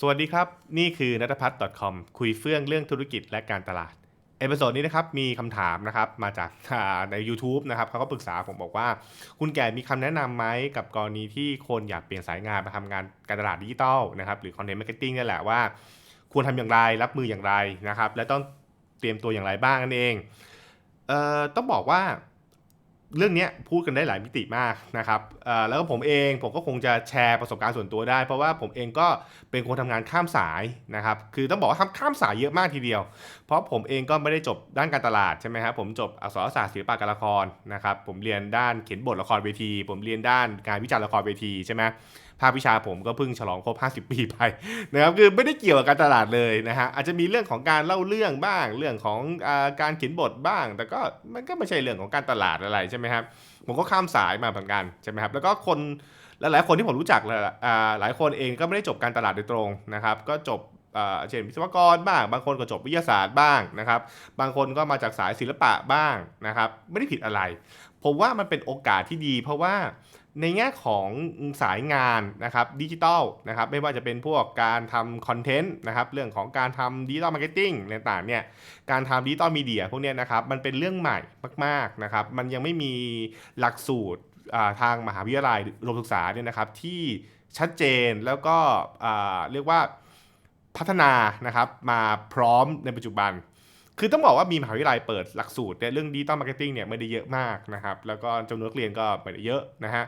สวัสดีครับ นี่คือนัทพัฒน์ .com คุยเฟื่องเรื่องธุรกิจและการตลาด เอพิโซดนี้นะครับมีคำถามนะครับมาจากใน YouTube นะครับเขาก็ปรึกษาผมบอกว่า คุณแก่มีคำแนะนำไหมกับกรณีที่คนอยากเปลี่ยนสายงานมาทำงานการตลาดดิจิทัลนะครับหรือคอนเทนต์มาร์เก็ตติ้งนี่แหละว่า ควรทำอย่างไรรับมืออย่างไรนะครับและต้องเตรียมตัวอย่างไรบ้างนั่นเองเอ่อต้องบอกว่า เรื่องนี้พูดกันได้หลายมิติมากนะครับแล้วก็ผมเองผมก็คงจะแชร์ประสบการณ์ส่วนตัวได้ เพราะว่าผมเองก็เป็นคนทำงานข้ามสายนะครับ คือต้องบอกว่าทำข้ามสายเยอะมากทีเดียว เพราะผมเองก็ไม่ได้จบด้านการตลาดใช่ไหมครับผมจบอักษรศาสตร์ศิลปะการละครนะครับผมเรียนด้านเขียนบทละครเวที ผมเรียนด้านการวิจารณ์ละครเวทีใช่ไหม ภาควิชาผมก็เพิ่งฉลองครบ 50 ปีไปนะครับคือไม่ได้เกี่ยวกับการตลาดเลยนะฮะอาจจะมีเรื่องของการเล่าเรื่องบ้าง เรื่องของอการเขียนบทบ้าง แต่ก็มันก็ไม่ใช่เรื่องของการตลาดอะไรใช่ไหมครับผมก็ข้ามสายมาเหมือนกันใช่ไหมครับแล้วก็คนหลายๆคนที่ผมรู้จักหลายหลายคนเองก็ไม่ได้จบการตลาดโดยตรงนะครับก็จบเช่นวิศวกรบ้าง บางคนก็จบวิทยาศาสตร์บ้างนะครับบางคนก็มาจากสายศิลปะบ้างนะครับไม่ได้ผิดอะไร ผมว่ามันเป็นโอกาสที่ดี เพราะว่า ในแง่ของสายงานนะครับดิจิทัลนะครับไม่ว่าจะเป็นพวกการทำคอนเทนต์นะครับเรื่องของการทำดิจิทัลมาร์เก็ตติ้งต่างๆเนี่ยการทำดิจิทัลมีเดียพวกเนี้ยนะครับมันเป็นเรื่องใหม่มากๆนะครับมันยังไม่มีหลักสูตรทางมหาวิทยาลัยอุดมศึกษาเนี่ยนะครับที่ชัดเจนแล้วก็เรียกว่าพัฒนานะครับมาพร้อมในปัจจุบัน คือต้องบอกว่ามีมหาวิทยาลัยเปิดหลักสูตรเรื่องดิจิตอลมาร์เก็ตติ้งเนี่ยไม่ได้เยอะมากนะครับ แล้วก็จำนวนนักเรียนก็ไม่ได้เยอะนะฮะ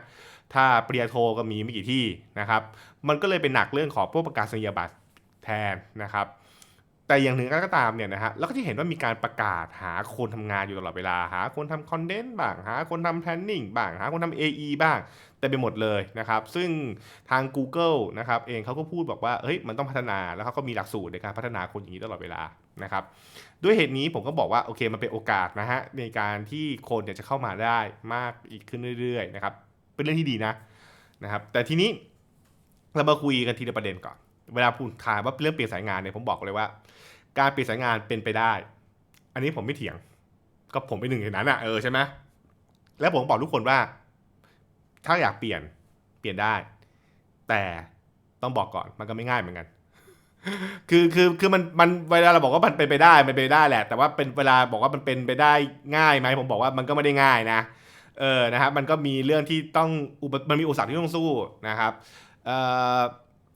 ถ้าปริญญาโทก็มีไม่กี่ที่นะครับ มันก็เลยเป็นหนักเรื่องของพวกประกาศนียบัตรแทนนะครับ แต่อย่างหนึ่งก็ตามเนี่ยนะฮะเราก็จะเห็นว่ามีการประกาศหาคนทำงานอยู่ตลอดเวลา หาคนทำคอนเทนต์บ้าง หาคนทำแพลนนิ่งบ้าง หาคนทำ AE บ้าง แต่ไปหมดเลยนะครับ ซึ่งทาง Google นะครับเองเขาก็พูดบอกว่าเฮ้ยมันต้องพัฒนาแล้วเขาก็มีหลักสูตรในการพัฒนาคนอย่างนี้ตลอดเวลานะครับด้วยเหตุนี้ผมก็บอกว่าโอเคมันเป็นโอกาสนะฮะในการที่คนเนี่ยจะเข้ามาได้มากอีกขึ้นเรื่อยๆนะครับเป็นเรื่องที่ดีนะนะครับแต่ทีนี้เรามาคุยกันทีละประเด็นก่อน เวลาพูดถามว่าเรื่องเปลี่ยนสายงานเนี่ยผมบอกเลยว่า การเปลี่ยนสายงานเป็นไปได้ อันนี้ผมไม่เถียง ก็ผมเป็นหนึ่งในนั้นอะเออใช่ไหมแล้วผมบอกทุกคนว่า ถ้าอยากเปลี่ยนเปลี่ยนได้ แต่ต้องบอกก่อนมันก็ไม่ง่ายเหมือนกัน คือคือคือมันมันเวลาเราบอกว่ามันเป็นไปได้มันเป็นไปได้แหละ แต่ว่าเป็นเวลาบอกว่ามันเป็นไปได้ง่ายไหมผมบอกว่ามันก็ไม่ได้ง่ายนะเออนะครับมันก็มีเรื่องที่ต้องอุปมันมีอุปสรรคที่ต้องสู้นะครับเอ่อ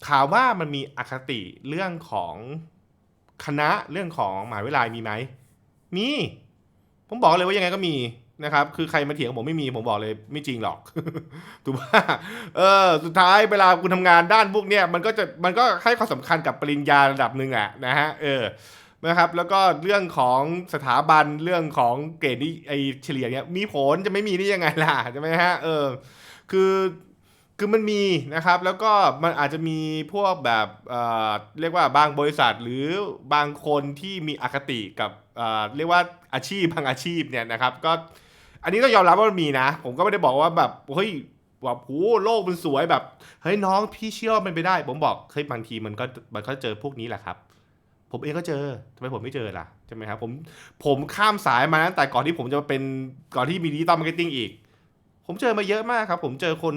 ข่าวว่ามันมีอคติเรื่องของคณะเรื่องของมหาวิทยาลัยมีไหมมี ผมบอกเลยว่ายังไงก็มี นะครับคือใครมาเถียงผมไม่มีผมบอกเลยไม่จริงหรอกถูกป่ะเออสุดท้ายเวลาคุณทำงานด้านพวกเนี้ยมันก็จะมันก็ให้ความสำคัญกับปริญญาระดับหนึ่งอะนะฮะเออนะครับแล้วก็เรื่องของสถาบันเรื่องของเกรดนี่ไอเฉลี่ยเนี้ยมีผลจะไม่มีได้ยังไงล่ะใช่ไหมฮะเออคือคือมันมีนะครับแล้วก็มันอาจจะมีพวกแบบเอ่อเรียกว่าบางบริษัทหรือบางคนที่มีอคติกับเอ่อเรียกว่าอาชีพบางอาชีพเนี่ยนะครับก็ อันนี้ต้องยอมรับว่ามันมีนะ ผมก็ไม่ได้บอกว่าแบบเฮ้ยว่าโหโลกมันสวยแบบเฮ้ยน้องพี่เชื่อมันไปได้ ผมบอกเฮ้ยบางทีมันก็มันก็เจอพวกนี้แหละครับ ผมเองก็เจอทำไมผมไม่เจอล่ะใช่ไหมครับผมผมข้ามสายมาตั้งแต่ก่อนที่ผมจะเป็นก่อนที่มีดิจิตอลมาร์เก็ตติ้งอีก ผมเจอมาเยอะมากครับ ผมเจอคน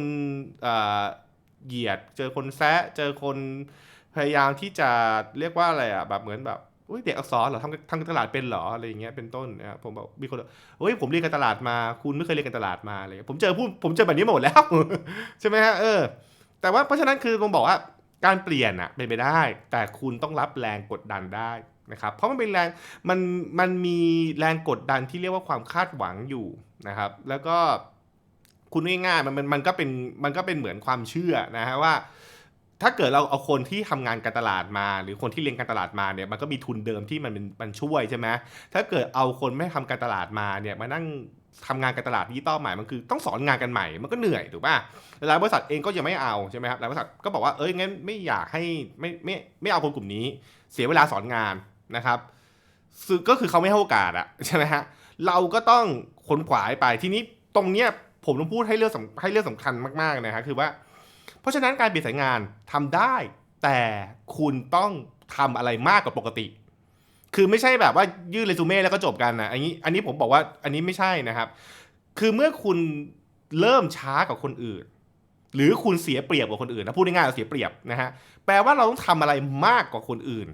เหยียด เจอคนแซะเจอคนพยายามที่จะเรียกว่าอะไรอะแบบเหมือนแบบ เด็กอักษรเหรอทำทำตลาดเป็นเหรออะไรอย่างเงี้ยเป็นต้นนะผมบอกมีคนเฮ้ยผมเรียนการตลาดมา คุณไม่เคยเรียนการตลาดมาอะไรผมเจอผู้ผมเจอแบบนี้หมดแล้วใช่ไหมฮะเออ แต่ว่าเพราะฉะนั้นคือผมบอกว่าการเปลี่ยนอะเป็นไปได้ แต่คุณต้องรับแรงกดดันได้นะครับ เพราะมันเป็นแรงมันมันมีแรงกดดันที่เรียกว่าความคาดหวังอยู่นะครับ แล้วก็คุณง่ายๆมันมันมันก็เป็นมันก็เป็นเหมือนความเชื่อนะฮะว่า ถ้าเกิดเราเอาคนที่ทำงานการตลาดมา หรือคนที่เรียนการตลาดมาเนี่ยมันก็มีทุนเดิมที่มันเป็นมันช่วยใช่ไหมถ้าเกิดเอาคนไม่ทำการตลาดมาเนี่ยมานั่งทำงานการตลาดดิจิตอลใหม่มันคือต้องสอนงานกันใหม่มันก็เหนื่อยถูกป่ะหลายบริษัทเองก็ยังไม่เอาใช่ไหมครับหลายบริษัทก็บอกว่าเอ้ยงั้นไม่อยากให้ไม่ไม่ไม่เอาคนกลุ่มนี้ เสียเวลาสอนงานนะครับซึ่งก็คือเขาไม่ให้โอกาสอะใช่ไหมฮะเราก็ต้องขนขวายไปทีนี้ตรงเนี้ยผมต้องพูดให้เรื่องให้เรื่องสำคัญมากๆนะฮะคือว่า เพราะฉะนั้นการเปลี่ยนสายงานทำได้ แต่คุณต้องทำอะไรมากกว่าปกติ คือไม่ใช่แบบว่ายื่นเรซูเม่แล้วก็จบกันนะอันนี้อันนี้ผมบอกว่าอันนี้ไม่ใช่นะครับ คือเมื่อคุณเริ่มช้ากว่าคนอื่น หรือคุณเสียเปรียบกว่าคนอื่นนะพูดง่ายๆเราเสียเปรียบนะฮะแปลว่าเราต้องทำอะไรมากกว่าคนอื่น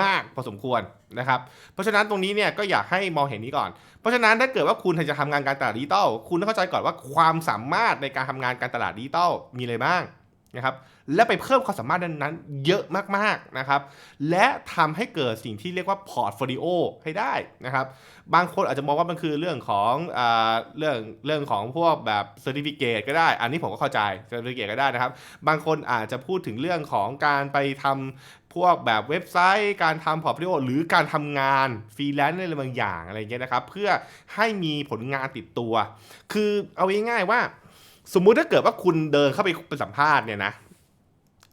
มากๆพอสมควรนะครับเพราะฉะนั้นตรงนี้เนี่ยก็อยากให้มองเห็นนี้ก่อน เพราะฉะนั้นถ้าเกิดว่าคุณจะทำงานการตลาดดิจิตอลคุณต้องเข้าใจก่อนว่าความสามารถในการทำงานการตลาดดิจิตอลมีอะไรบ้าง นะครับและไปเพิ่มความสามารถนั้นๆเยอะมากๆนะครับและทำให้เกิดสิ่งที่เรียกว่าพอร์ตโฟลิโอให้ได้นะครับบางคนอาจจะมองว่ามันคือเรื่องของอเรื่องเรื่องของพวกแบบเซอร์ติฟิเคตก็ได้ อันนี้ผมก็เข้าใจเซอร์ติฟิเคตก็ได้นะครับ บางคนอาจจะพูดถึงเรื่องของการไปทำพวกแบบเว็บไซต์การทำพอร์ตโฟลิโอหรือการทำงานฟรีแลนซ์อะไรบางอย่างอะไรเงี้ยนะครับ เพื่อให้มีผลงานติดตัว คือเอาง่ายๆว่า สมมุติถ้าเกิดว่าคุณเดินเข้าไปไปสัมภาษณ์เนี่ยนะ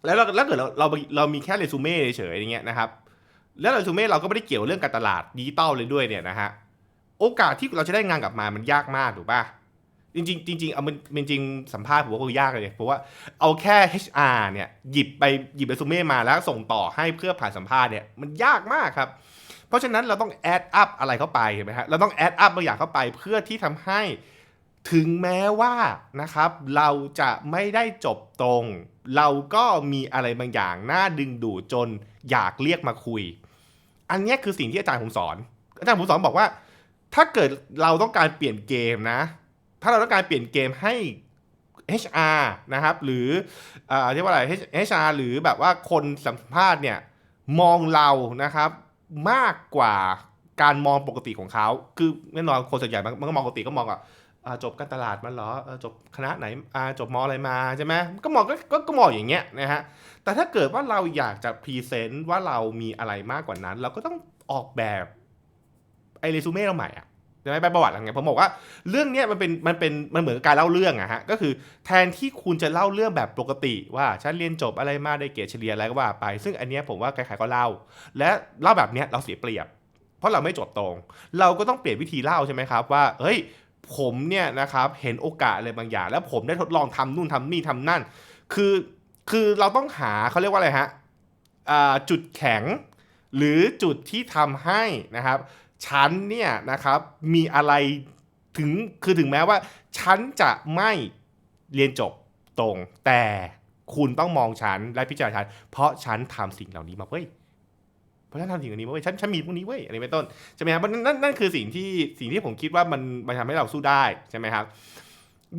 แล้วเราแล้วเกิดเราเราเรามีแค่เรซูเม่เฉยๆอย่างเงี้ยนะครับ แล้วเรซูเม่เราก็ไม่ได้เกี่ยวเรื่องการตลาดดิจิตอลเลยด้วยเนี่ยนะฮะ โอกาสที่เราจะได้งานกลับมามันยากมากถูกป่ะ จริงจริงๆเอามันจริงสัมภาษณ์ผมว่าคงยากเลยเพราะว่าเอาแค่ HR เนี่ยหยิบไปหยิบเรซูเม่มาแล้วส่งต่อให้เพื่อผ่านสัมภาษณ์เนี่ยมันยากมากครับ เพราะฉะนั้นเราต้องแอดอัพอะไรเข้าไปเห็นไหมฮะ เราต้องแอดอัพบางอย่างเข้าไปเพื่อที่ทำให้ ถึงแม้ว่านะครับเราจะไม่ได้จบตรง เราก็มีอะไรบางอย่างน่าดึงดูดจนอยากเรียกมาคุย อันนี้คือสิ่งที่อาจารย์ผมสอน อาจารย์ผมสอนบอกว่า ถ้าเกิดเราต้องการเปลี่ยนเกมนะ ถ้าเราต้องการเปลี่ยนเกมให้ HR นะครับหรือเอ่อเรียกว่าอะไร HR หรือแบบว่าคนสัมภาษณ์เนี่ยมองเรานะครับมากกว่าการมองปกติของเขา คือแน่นอนคนส่วนใหญ่มันก็มองปกติก็มองอะอ่า จบการตลาดมาเหรออจบคณะไหนอจบมออะไรมาใช่ไหมก็มองก็ก็ก็มองอย่างเงี้ยนะฮะแต่ถ้าเกิดว่าเราอยากจะพรีเซนต์ว่าเรามีอะไรมากกว่านั้น เราก็ต้องออกแบบไอเรซูเม่เราใหม่อะใช่ไหมไปประวัติอะไรเงี้ยผมบอกว่าเรื่องเนี้ยมันเป็นมันเป็นมันเหมือนกับการเล่าเรื่องอะฮะก็คือแทนที่คุณจะเล่าเรื่องแบบปกติ ว่าฉันเรียนจบอะไรมาได้เกรดเฉลี่ยอะไรก็ว่าไป ซึ่งอันเนี้ยผมว่าใครๆก็เล่า และเล่าแบบเนี้ยเราเสียเปรียบ เพราะเราไม่จบตรง เราก็ต้องเปลี่ยนวิธีเล่าใช่ไหมครับว่าเฮ้ย ผมเนี่ยนะครับเห็นโอกาสอะไรบางอย่าง แล้วผมได้ทดลองทำนู่นทำนี่ทำนั่น คือคือเราต้องหาเขาเรียกว่าอะไรฮะจุดแข็ง หรือจุดที่ทำให้นะครับฉันเนี่ยนะครับมีอะไรถึงคือถึงแม้ว่าฉันจะไม่เรียนจบตรง แต่คุณต้องมองฉันและพิจารณาฉันเพราะฉันทำสิ่งเหล่านี้มาเว้ย ราะฉันทำสิ่งเหล่านี้มาเว้ยฉันฉันมีพวกนี้เว้ยอะไรเป็นต้นใช่ไหมครับนั่นนั่นนั่นคือสิ่งที่สิ่งที่ผมคิดว่ามันมันทำให้เราสู้ได้ใช่ไหมครับ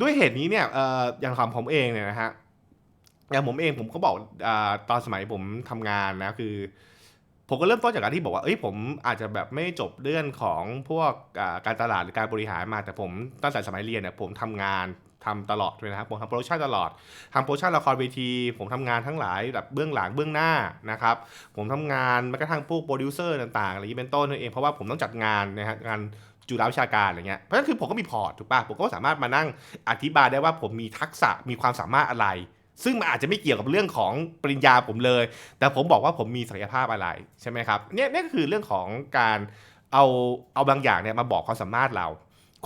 ด้วยเหตุนี้เนี่ยเอ่ออย่างของผมเองเนี่ยนะฮะอย่างผมเองผมก็บอกอาตอนสมัยผมทำงานนะคือ ผมก็เริ่มต้นจากการที่บอกว่า เอ้ยผมอาจจะแบบไม่จบเรื่องของพวกการตลาดหรือการบริหารมาแต่ผมตั้งแต่สมัยเรียนเนี่ยผมทำงาน ทำตลอดเลยนะครับผมทำโปรดักชันตลอดทำโปรดักชันละครเวที ผมทำงานทั้งหลายแบบเบื้องหลังเบื้องหน้านะครับผมทำงานแม้กระทั่งพวกโปรดิวเซอร์ต่างๆอะไรนี้เป็นต้นนั่นเองเพราะว่าผมต้องจัดงานนะฮะงานจุฬาวิชาการอะไรเงี้ยเพราะฉะนั้นคือผมก็มีพอร์ตถูกป่ะผมก็สามารถมานั่งอธิบายได้ว่าผมมีทักษะมีความสามารถอะไร ซึ่งมันอาจจะไม่เกี่ยวกับเรื่องของปริญญาผมเลย แต่ผมบอกว่าผมมีศักยภาพอะไรใช่ไหมครับเนี่ยเนี่ยก็คือเรื่องของการเอาเอาบางอย่างเนี่ยมาบอกความสามารถเรา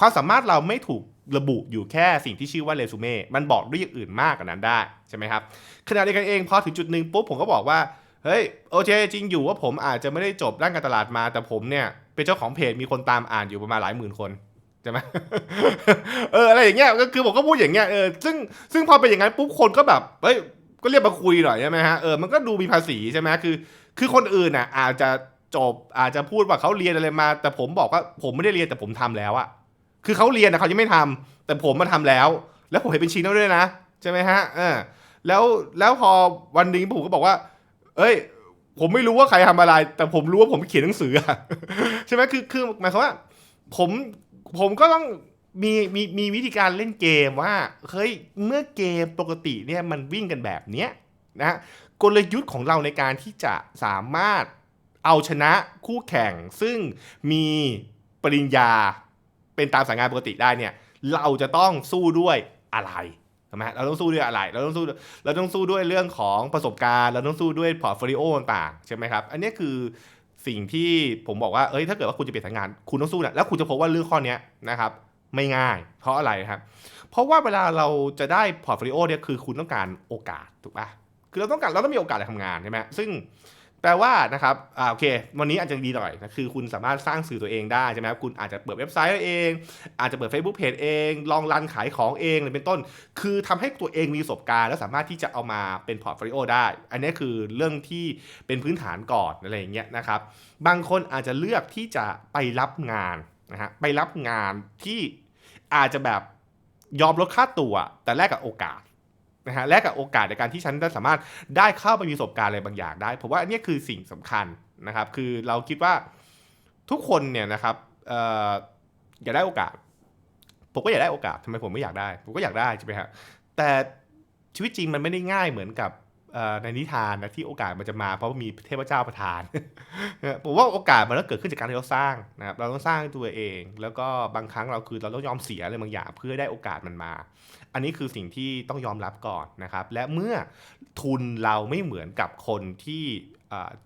ความสามารถเราไม่ถูกระบุอยู่แค่สิ่งที่ชื่อว่าเรซูเม่ มันบอกด้วยอย่างอื่นมากกว่านั้นได้ใช่ไหมครับขณะเดียวกันเองพอถึงจุดหนึ่งปุ๊บผมก็บอกว่า เฮ้ยโอเคจริงอยู่ว่าผมอาจจะไม่ได้จบด้านการตลาดมา แต่ผมเนี่ยเป็นเจ้าของเพจมีคนตามอ่านอยู่ประมาณหลายหมื่นคนใช่ไหมเอออะไรอย่างเงี้ยก็คือผมก็พูดอย่างเงี้ยเออซึ่งซึ่งพอเป็นอย่างนั้นปุ๊บคนก็แบบเฮ้ยก็เรียกมาคุยหน่อยใช่ไหมฮะเออมันก็ดูมีภาษีใช่ไหมคือ คือคนอื่นน่ะอาจจะจบอาจจะพูดว่าเขาเรียนอะไรมา แต่ผมบอกว่าผมไม่ได้เรียนแต่ผมทำแล้วอะ คือเขาเรียนนะเขายังไม่ทำแต่ผมมาทำแล้ว แล้วผมเห็นเป็นชิ้นแล้วด้วยนะใช่ไหมฮะเออแล้วแล้วพอวันนึงผมก็บอกว่า เอ้ย ผมไม่รู้ว่าใครทำอะไร แต่ผมรู้ว่าผมเขียนหนังสืออะใช่ไหมคือคือหมายความว่าผมผมก็ต้องมีมีมีวิธีการเล่นเกมว่าเฮ้ยเมื่อเกมปกติเนี่ยมันวิ่งกันแบบเนี้ยนะกลยุทธ์ของเราในการที่จะสามารถเอาชนะคู่แข่ง ซึ่งมีปริญญา เป็นตามสายงานปกติได้เนี่ยเราจะต้องสู้ด้วยอะไรใช่ไหมเราต้องสู้ด้วยอะไร เราต้องสู้เราต้องสู้ด้วยเรื่องของประสบการณ์ เราต้องสู้ด้วยพอร์ตโฟลิโอต่างๆใช่ไหมครับ อันนี้คือสิ่งที่ผมบอกว่า เอ้ย ถ้าเกิดว่าคุณจะเปลี่ยนสายงาน คุณต้องสู้นะแล้วคุณจะพบว่าเรื่องข้อนี้นะครับ ไม่ง่าย เพราะอะไรครับ เพราะว่าเวลาเราจะได้พอร์ตโฟลิโอเนี่ย คือคุณต้องการโอกาส ถูกปะคือเราต้องการ เราต้องมีโอกาสในทำงานใช่ไหมซึ่ง แปลว่านะครับอ่าโอเค วันนี้อาจจะดีหน่อยนะคือคุณสามารถสร้างสื่อตัวเองได้ใช่ไหมครับคุณอาจจะเปิดเว็บไซต์เอง อาจจะเปิด Facebook Page เอง ลองรันขายของเองอะไรเป็นต้น คือทำให้ตัวเองมีประสบการณ์ แล้วสามารถที่จะเอามาเป็นพอร์ตโฟลิโอได้ อันนี้คือเรื่องที่เป็นพื้นฐานก่อนอะไรอย่างเงี้ยนะครับ บางคนอาจจะเลือกที่จะไปรับงานนะฮะไปรับงานที่อาจจะแบบยอมลดค่าตัวแต่แลกกับโอกาส นะฮะและกับโอกาสในการที่ฉันจะสามารถได้เข้าไปมีประสบการณ์อะไรบางอย่างได้ผมว่าอันนี้คือสิ่งสำคัญนะครับ คือเราคิดว่าทุกคนเนี่ยนะครับอยากได้โอกาส ผมก็อยากได้โอกาสทำไมผมไม่อยากได้ ผมก็อยากได้ใช่ไหมครับแต่ชีวิตจริงมันไม่ได้ง่ายเหมือนกับ ในนิทานนะที่โอกาสมันจะมาเพราะมีเทพเจ้าประทาน ผมว่าโอกาสมันต้องเกิดขึ้นจากการที่เราสร้างนะครับเราต้องสร้างตัวเอง แล้วก็บางครั้งเราคือเราต้องยอมเสียอะไรบางอย่าง เพื่อได้โอกาสมันมา อันนี้คือสิ่งที่ต้องยอมรับก่อนนะครับ และเมื่อทุนเราไม่เหมือนกับคนที่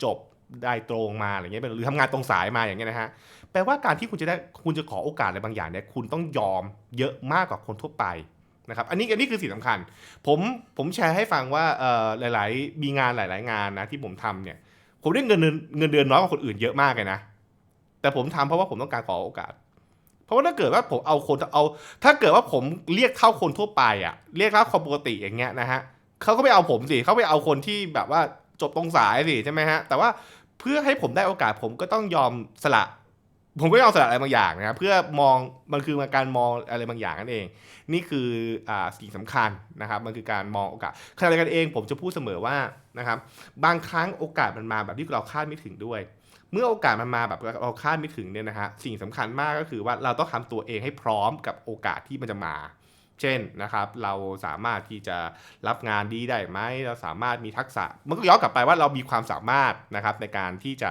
จบได้ตรงมาอะไรเงี้ยหรือทำงานตรงสายมาอย่างเงี้ยนะฮะแปลว่าการที่คุณจะได้คุณจะขอโอกาสอะไรบางอย่างเนี่ยคุณต้องยอมเยอะมากกว่าคนทั่วไป นะครับอันนี้อันนี้คือสิ่งสำคัญ ผมผมแชร์ให้ฟังว่าเอ่อหลาย ๆ มีงานหลาย ๆ งานนะที่ผมทำเนี่ย ผมได้เงินเดือนเงินเดือนน้อยกว่าคนอื่นเยอะมากเลยนะแต่ผมทำเพราะว่าผมต้องการขอโอกาส เพราะว่าถ้าเกิดว่าผมเอาคนเอา ถ้าเกิดว่าผมเรียกเท่าคนทั่วไปอะเรียกเท่าคนปกติอย่างเงี้ยนะฮะเขาก็ไม่เอาผมสิเขาไปเอาคนที่แบบว่าจบตรงสายสิใช่ไหมฮะแต่ว่าเพื่อให้ผมได้โอกาสผมก็ต้องยอมสละ ผมก็ยอมสละอะไรบางอย่างนะครับเพื่อมองมันคือการมองอะไรบางอย่างนั่นเอง นี่คืออสิ่งสำคัญนะครับ มันคือการมองโอกาสขณะเดียวกันเองผมจะพูดเสมอว่านะครับ บางครั้งโอกาสมันมาแบบที่เราคาดไม่ถึงด้วย เมื่อโอกาสมันมาแบบเราคาดไม่ถึงเนี่ยนะฮะสิ่งสำคัญมากก็คือว่าเราต้องทำตัวเองให้พร้อมกับโอกาสที่มันจะมา เช่นนะครับเราสามารถที่จะรับงานดีได้ไหมเราสามารถมีทักษะมันก็ย้อนกลับไปว่าเรามีความสามารถนะครับในการที่จะ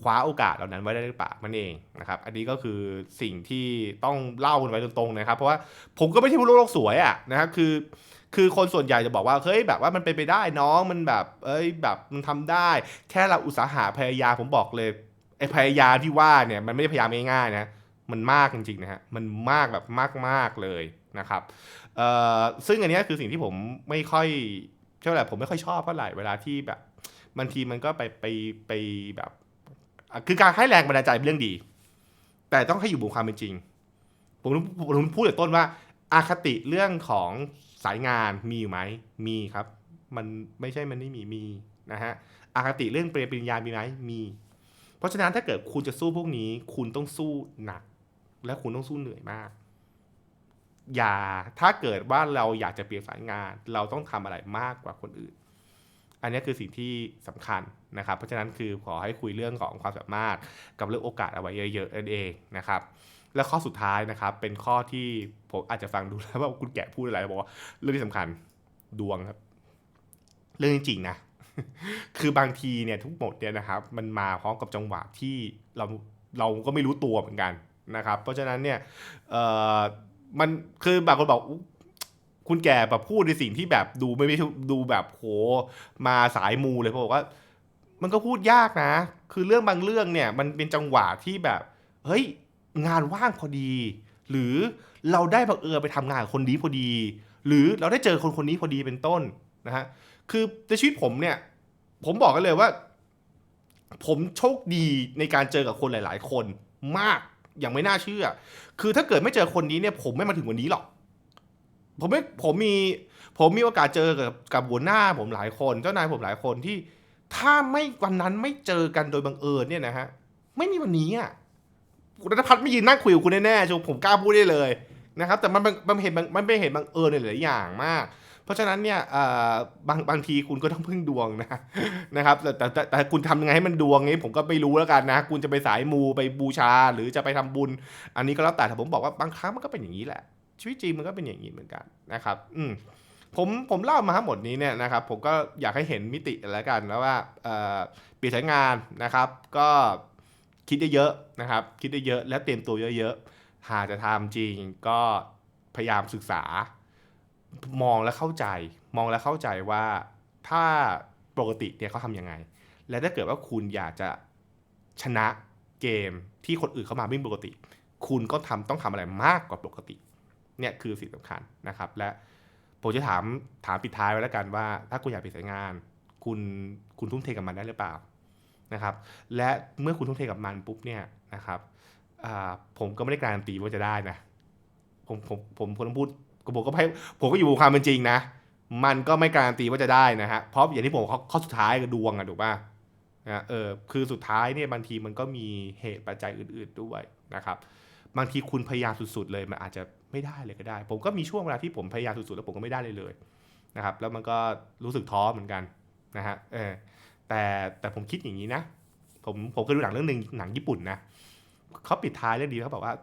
คว้าโอกาสเหล่านั้นไว้ได้หรือเปล่ามันเองนะครับ อันนี้ก็คือสิ่งที่ต้องเล่ากันไว้ตรงๆนะครับ เพราะว่าผมก็ไม่ใช่ผู้โลกสวยอะ่ะนะครับคือ คือคนส่วนใหญ่จะบอกว่าเฮ้ยแบบว่ามันเป็นไปได้น้องมันแบบ เอ้ยแบบมันทำได้ แค่เราอุตสาหะพยายามผมบอกเลยไอ้พยายามที่ว่าเนี่ยมันไม่ได้พยายามง่ายๆนะมันมากจริงๆนะฮะมันมากแบบมากๆเลยนะครับเอ่อซึ่งอันนี้คือสิ่งที่ผมไม่ค่อยเท่าไหร่ผมไม่ค่อยชอบเท่าไหร่เวลาที่แบบบางทีมันก็ไปไปไปแบบ คือการให้แรงบันดาลใจเป็นเรื่องดี แต่ต้องให้อยู่บนความเป็นจริง ผมผมพูดแต่ต้นว่าอาคติเรื่องของสายงานมีอยู่ไหมมีครับ มันไม่ใช่มันไม่มีมีนะฮะอาคติเรื่องเปริญญามีไหมมี เพราะฉะนั้นถ้าเกิดคุณจะสู้พวกนี้ คุณต้องสู้หนัก และคุณต้องสู้เหนื่อยมาก อย่าถ้าเกิดว่าเราอยากจะเปลี่ยนสายงาน เราต้องทำอะไรมากกว่าคนอื่น อันนี้คือสิ่งที่สำคัญนะครับ เพราะฉะนั้นคือขอให้คุยเรื่องของความสามารถกับเรื่องโอกาสเอาไว้เยอะๆนั่นเองนะครับและข้อสุดท้ายนะครับ เป็นข้อที่ผมอาจจะฟังดูแล้วว่าคุณแกะพูดอะไรบอกว่าเรื่องที่สำคัญดวงครับ เรื่องจริงๆนะคือบางทีเนี่ยทุกหมดเนี่ยนะครับ มันมาพร้อมกับจังหวะที่เราเราก็ไม่รู้ตัวเหมือนกันนะครับ เพราะฉะนั้นเนี่ยเออมันคือบางคนบอก คุณแก่แบบพูดในสิ่งที่แบบดูไม่ไม่ดูแบบโหมาสายมูเลยเพราะบอกว่า มันก็พูดยากนะ คือเรื่องบางเรื่องเนี่ย มันเป็นจังหวะที่แบบ เฮ้ย งานว่างพอดี หรือเราได้บังเอิญไปทำงานกับคนนี้พอดี หรือเราได้เจอคนคนนี้พอดีเป็นต้นนะฮะคือในชีวิตผมเนี่ย ผมบอกกันเลยว่า ผมโชคดีในการเจอกับคนหลาย ๆ คนมากอย่างไม่น่าเชื่อ คือถ้าเกิดไม่เจอคนนี้เนี่ย ผมไม่มาถึงวันนี้หรอก ผมไม่ผมมีผมมีโอกาสเจอกับกับหัวหน้าผมหลายคน เจ้านายผมหลายคนที่ ถ้าไม่วันนั้นไม่เจอกันโดยบังเอิญเนี่ยนะฮะไม่มีวันนี้อะรัฐพัฒน์ไม่ยืนนั่งคุยกับคุณแน่ๆชมผมกล้าพูดได้เลยนะครับ แต่มันมันเห็นมันไม่เห็นบังเอิญในหลายอย่างมาก เพราะฉะนั้นเนี่ยเอ่อบางบางทีคุณก็ต้องพึ่งดวงนะนะครับแต่แต่แต่คุณทำยังไงให้มันดวงนี้ผมก็ไม่รู้แล้วกันนะ คุณจะไปสายมูไปบูชา หรือจะไปทำบุญ อันนี้ก็แล้วแต่แต่ผมบอกว่าบางครั้งมันก็เป็นอย่างนี้แหละ ชีวิตจริงมันก็เป็นอย่างนี้เหมือนกันนะครับ อืมผมผมเล่ามาทั้งหมดนี้เนี่ยนะครับ ผมก็อยากให้เห็นมิติแล้วกันแล้วว่าเอ่อปลี่ยนสายงานนะครับ ก็คิดเยอะๆนะครับ คิดเยอะๆและเตรียมตัวเยอะๆหากจะทำจริงก็พยายามศึกษามองและเข้าใจ มองและเข้าใจว่าถ้าปกติเนี่ยเขาทำยังไง และถ้าเกิดว่าคุณอยากจะชนะเกมที่คนอื่นเข้ามาไม่ปกติ คุณก็ทำต้องทำอะไรมากกว่าปกติ เนี่ยคือสิ่งสำคัญนะครับ และผมจะถามถามปิดท้ายไว้แล้วกันว่า ถ้าคุณอยากเปลี่ยนสายงาน คุณคุณทุ่มเทกับมันได้หรือเปล่านะครับ และเมื่อคุณทุ่มเทกับมันปุ๊บเนี่ยนะครับผมก็ไม่ได้การันตีว่าจะได้นะผมผมผมผมพูดผมก็ให้ผมก็อยู่กับความเป็นจริงนะ มันก็ไม่การันตีว่าจะได้นะฮะเพราะอย่างที่ผมบอกข้อข้อสุดท้ายก็ดวงอะถูกป่ะนะเออคือสุดท้ายเนี่ยบางทีมันก็มีเหตุปัจจัยอื่น ๆด้วยนะครับ บางทีคุณพยายามสุด ๆ เลยมันอาจจะไม่ได้เลยก็ได้ ผมก็มีช่วงเวลาที่ผมพยายามสุด ๆ แล้วผมก็ไม่ได้เลยเลยนะครับแล้วมันก็รู้สึกท้อเหมือนกันนะฮะเออแต่แต่ผมคิดอย่างนี้นะ ผมผมเคยดูหนังเรื่องหนึ่งหนังญี่ปุ่นนะเขาปิดท้ายเรื่องดีเขาบอกว่า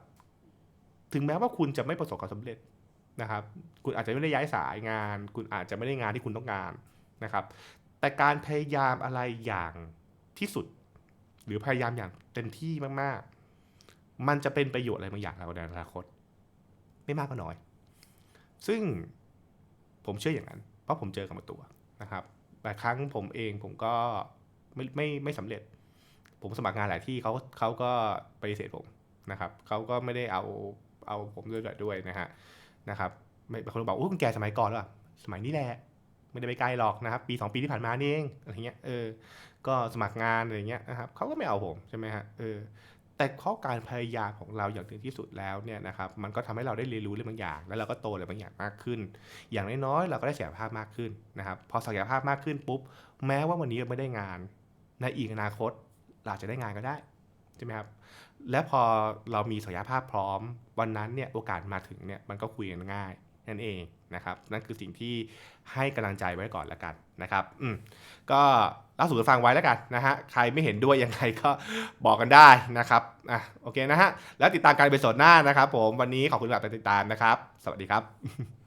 ถึงแม้ว่าคุณจะไม่ประสบความสำเร็จนะครับ คุณอาจจะไม่ได้ย้ายสายงาน คุณอาจจะไม่ได้งานที่คุณต้องการนะครับ แต่การพยายามอะไรอย่างที่สุด หรือพยายามอย่างเต็มที่มากๆ มันจะเป็นประโยชน์อะไรบางอย่างเราในอนาคต ไม่มากก็น้อย ซึ่งผมเชื่ออย่างนั้น เพราะผมเจอกับมาตัวนะครับหลายครั้งผมเองผมก็ไม่ไม่ไม่สำเร็จ ผมสมัครงานหลายที่เขาเขาก็ปฏิเสธผมนะครับเขาก็ไม่ได้เอาเอาผมด้วยด้วยนะฮะนะครับไม่บางคนบอกโอ้คุณแกสมัยก่อนหรอสมัยนี้แหละไม่ได้ไปไกลหรอกนะครับปีสองปีที่ผ่านมานี่เองอะไรเงี้ยเออก็สมัครงานอะไรเงี้ยนะครับเขาก็ไม่เอาผมใช่ไหมฮะเออ แต่ข้อการพยายามของเราอย่างถึงที่สุดแล้วเนี่ยนะครับมันก็ทำให้เราได้เรียนรู้เรื่องบางอย่าง แล้วเราก็โตอะไรบางอย่างมากขึ้น อย่างน้อยๆเราก็ได้ศักยภาพมากขึ้นนะครับพอศักยภาพมากขึ้นปุ๊บแม้ว่าวันนี้ไม่ได้งาน ในอีกอนาคตเราจจะได้งานก็ได้ใช่ไหมครับและพอเรามีศักยภาพพร้อม วันนั้นเนี่ยโอกาสมาถึงเนี่ยมันก็คุยกันง่ายนั่นเองนะครับนั่นคือสิ่งที่ ให้กำลังใจไว้ก่อนละกันนะครับอืมก็เล่าสู่กันฟังไว้แล้วกันนะฮะใครไม่เห็นด้วยยังไงก็บอกกันได้นะครับอะโอเคนะฮะแล้วติดตามการเป็นสดหน้านะครับ ผมวันนี้ขอบคุณสำหรับการติดตามนะครับ สวัสดีครับ